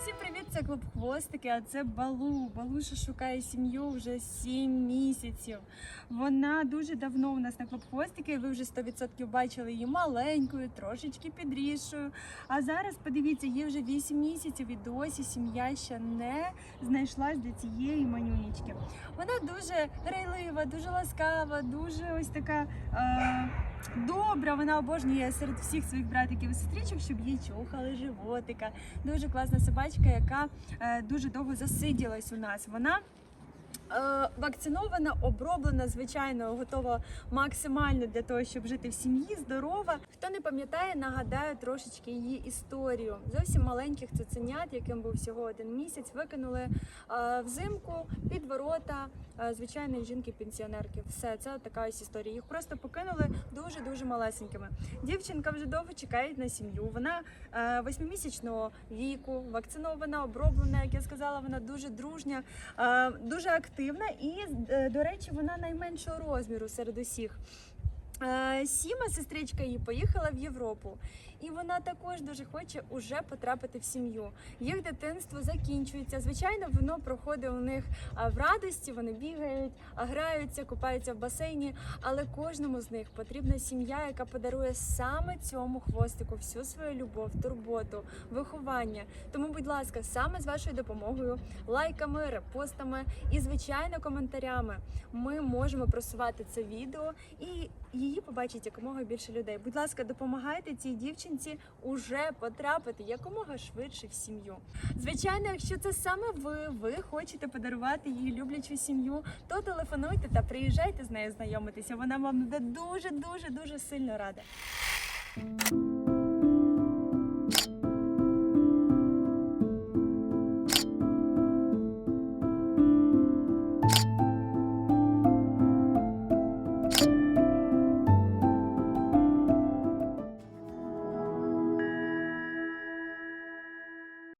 Всім привіт, це клуб Хвостики, а це Балу. Балуша шукає сім'ю вже 7 місяців. Вона дуже давно у нас на клуб Хвостики. Ви вже 100% бачили її маленькою, трошечки підрісшою. А зараз подивіться, їй вже 8 місяців і досі сім'я ще не знайшлась для цієї манюнічки. Вона дуже грайлива, дуже ласкава, дуже ось така. Е- Добра, вона обожнює серед всіх своїх братиків і сестричок, щоб їй чухали животика. Дуже класна собачка, яка е, дуже довго засиділась у нас. Вона вакцинована, оброблена, звичайно, готова максимально для того, щоб жити в сім'ї, здорова. Хто не пам'ятає, нагадаю трошечки її історію. Зовсім маленьких цуценят, яким був всього один місяць, викинули е, взимку під ворота е, звичайної жінки-пенсіонерки. Все, це така ось історія. Їх просто покинули дуже дуже малесенькими. Дівчинка вже довго чекає на сім'ю. Вона е, восьмимісячного віку, вакцинована, оброблена. Як я сказала, вона дуже дружня, е, дуже активна і, е, до речі, вона найменшого розміру серед усіх. Е, Сіма, сестричка її, поїхала в Європу, і вона також дуже хоче уже потрапити в сім'ю. Їх дитинство закінчується. Звичайно, воно проходить у них в радості. Вони бігають, граються, купаються в басейні. Але кожному з них потрібна сім'я, яка подарує саме цьому хвостику всю свою любов, турботу, виховання. Тому, будь ласка, саме з вашою допомогою, лайками, репостами і звичайно коментарями ми можемо просувати це відео і її побачить якомога більше людей. Будь ласка, допомагайте цій дівчинці уже потрапити якомога швидше в сім'ю. Звичайно, якщо це саме ви, ви хочете подарувати їй люблячу сім'ю, то телефонуйте та приїжджайте з нею знайомитися. Вона вам буде дуже, дуже, дуже сильно рада.